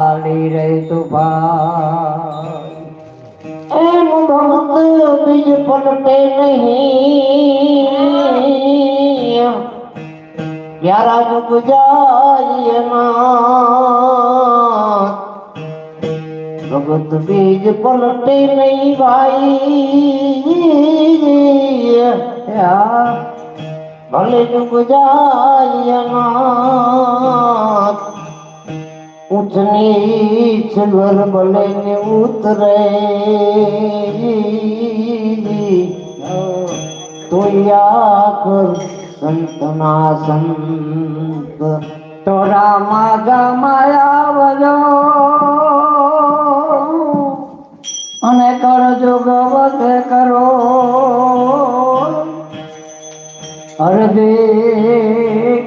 ચાલી રે તુફાન એમ ભક્ત બીજ પલટે નહીં. યારા જુગ જાય ભગત બીજ પલટે નહીં ભાઈ. ભલે જુગ જાય ના ઉચ્ચ નીચ ઘર ભલે ને ઉતરે તોયા કર સંતના સંત. તોરા માગા માયા અને કરજો ગવત કરો. અરજે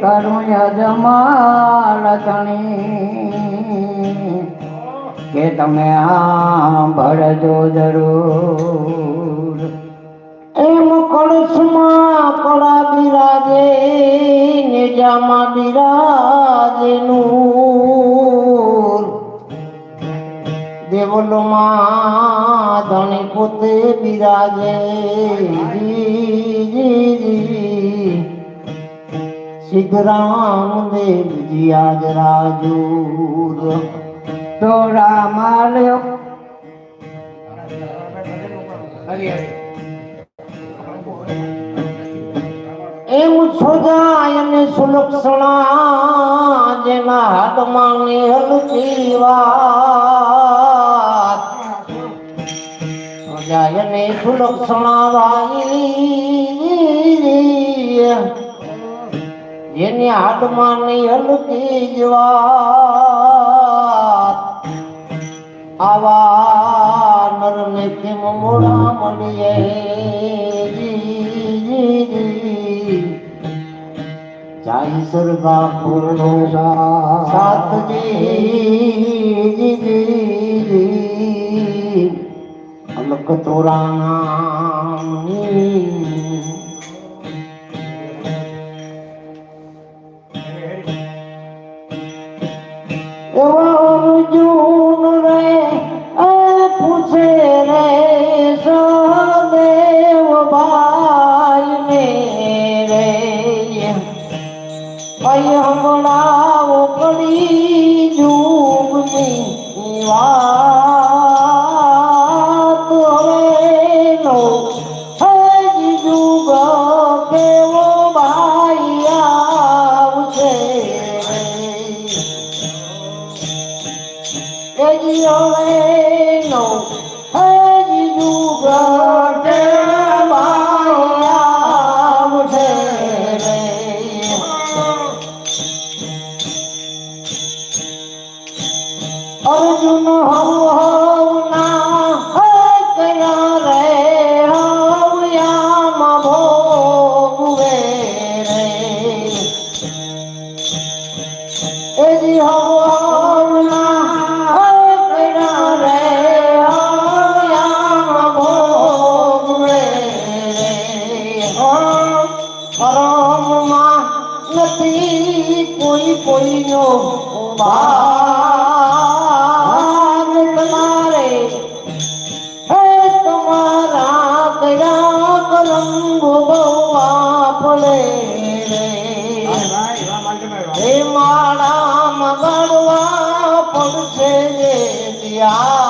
કરુણ્ય જમા તણી કે તમે સાંભળજો જરૂર. એમ કળશમાં કળા બિરાજે, નિજામાં બિરાજે નૂર. દેવલોમાં ધણી પોતે બિરાજે. સિદ્ધરામ દેવજી આજ રાજુર. તોરા માલ્યો એમ સોજાય અને સુલક્ષણા જેના હાથમાં ને હલકી વાત સોજાય અને સુલક્ષણા વાઈ જેની હાથમાં હલકી જ વાત આવા નરને કેમ મોડા મળીએ જાય સરગા પૂર્ણો સાતજી. અલક તોરાના એવા ભાઈ હમણાં હે માળા મગડવા પડશે દિયા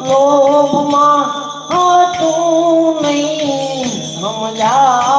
લોભમાં હતું નહીં. સમજા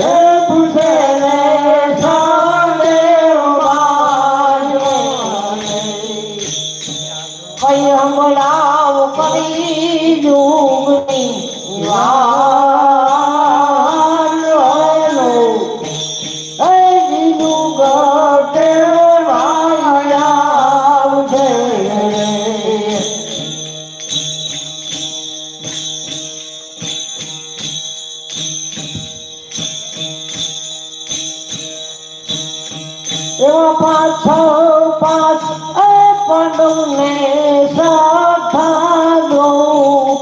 É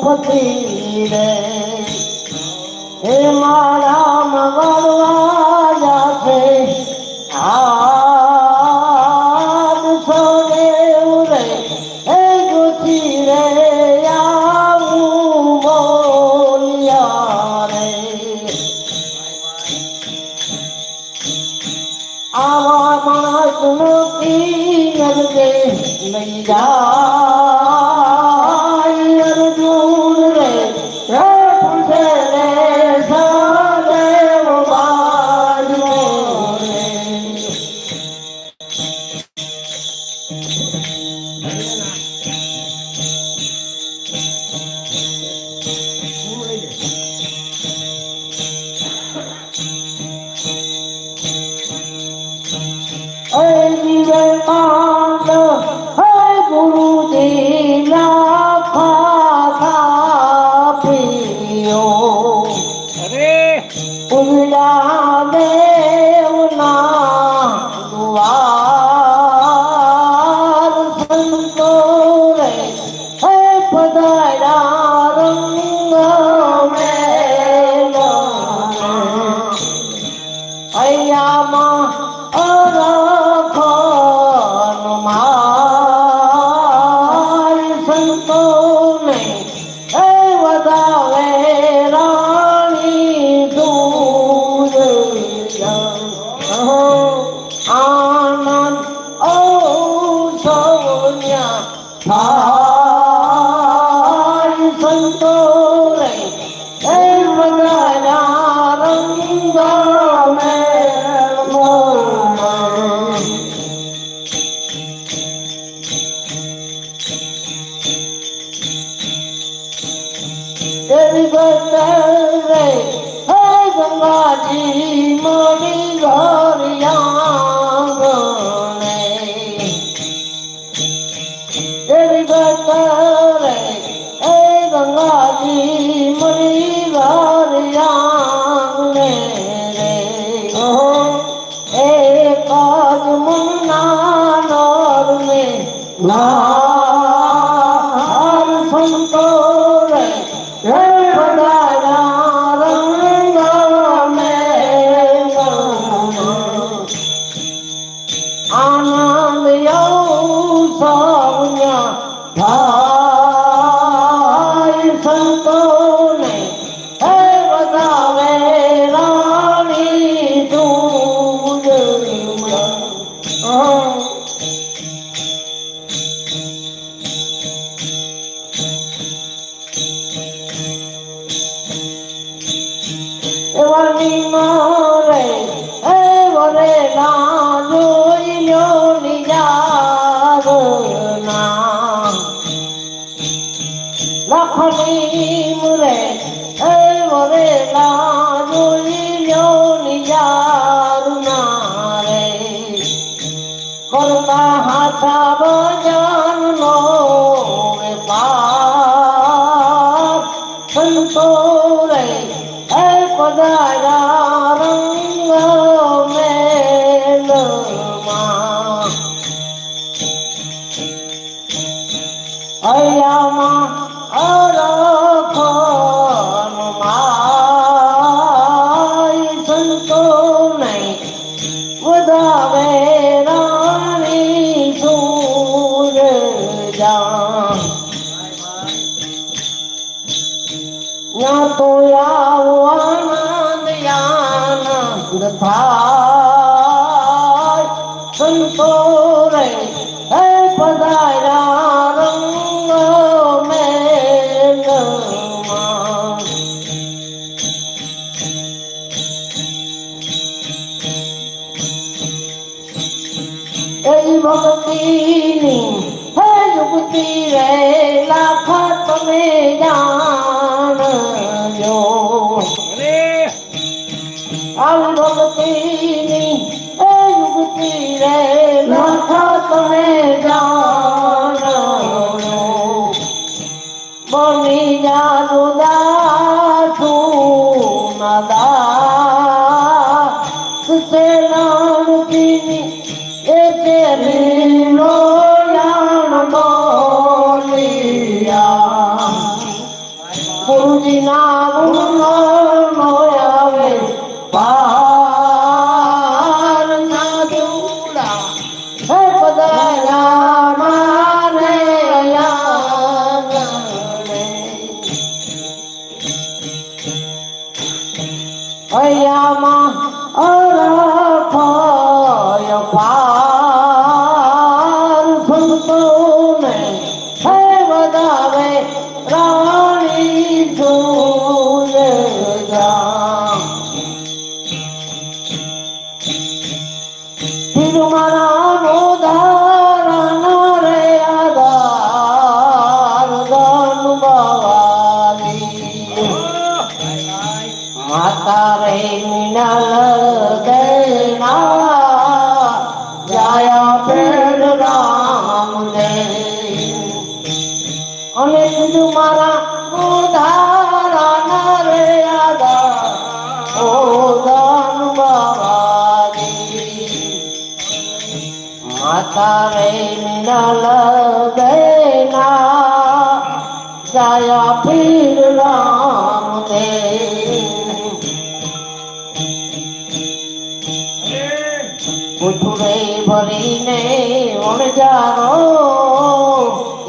ફકીરે હે મારા ગરીબતર રે મોરી ઘર Anan yavuz પેલા બોલ્યો નિજારું ના રે. કરતા હાથા Ah. ভক্তি ভক্তি রে নাথ তুমি বনি যা দুদা থু মাদা ભૈયામાં અરફાય પા বাপের রাম দে অনেক মারা উধারা না রে আদা ও দান বাবাজি মাতা রে নাল না যায় ফির রাম দেয় ભરીને વણજારો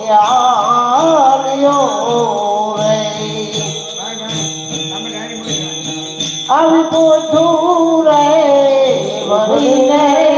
યાર્યો રે. આવી પોતું રે ભરીને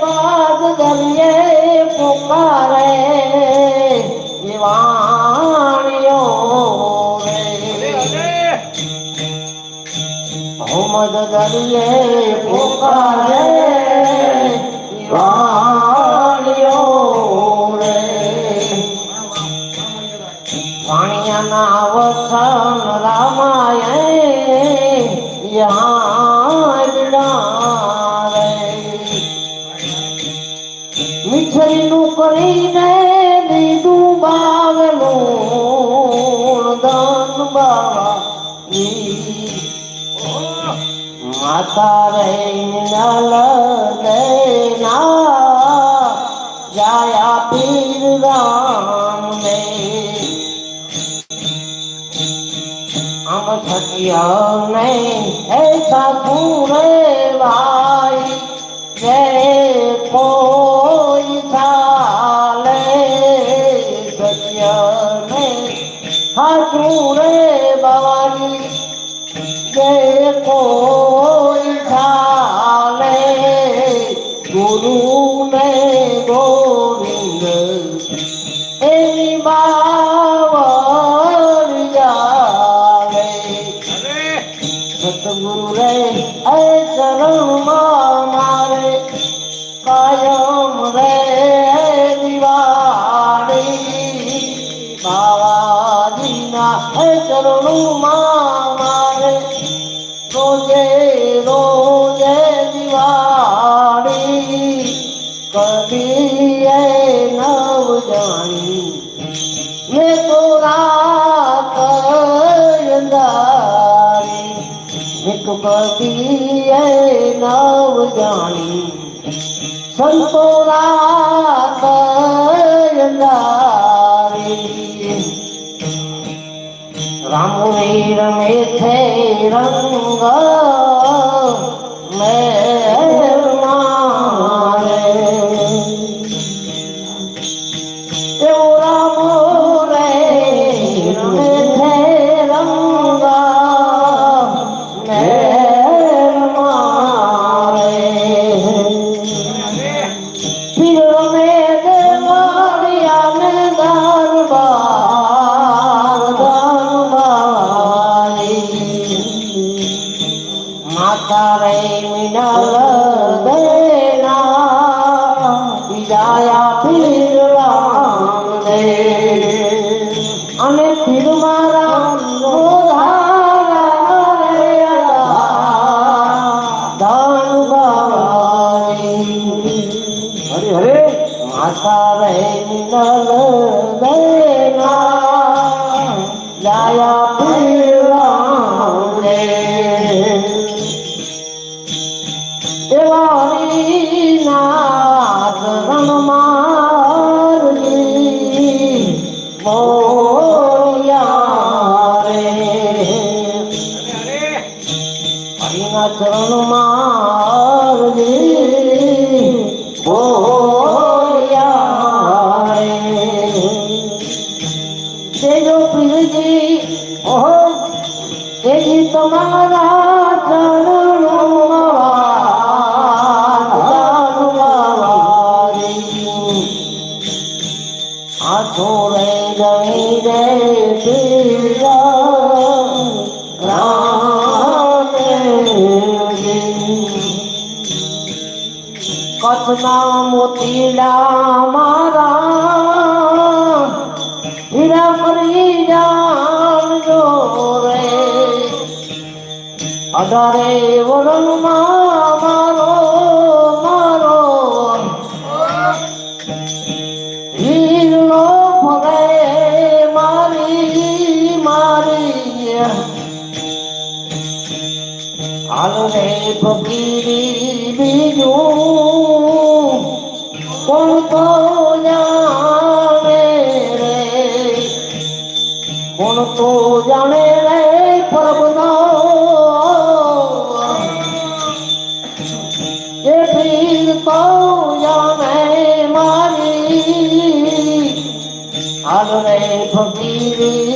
બાદ દરિયે પુકારે જીવાણીઓ રે મોહમ્મદ દરિયે પુકારે જીવાણીઓ રે વાણિયાના વસન માતા રે નલ દેના જાયા પીર રામ ને આમ છટિયા ને. એસા રે ભાઈ જે ગુરુ ને ગોવિંદ એની બાવર જાવે સતગુરુ રે એ ચરણમાં મારે અંધારી મેં તો કદી એ નવ જાણી સંતો રામ વીર મેથે રંગ મેર દેવાડિયા ને દરબાર દેવારી નાથ રણમારી પીરા રામ કચ્છના મોતીલા મારા હીરા કરી જાણજો રે જાણે રે કોણ તો જાણે રે પરબનો એ પીર તો જાણે મારી હાલ રે ફકીરી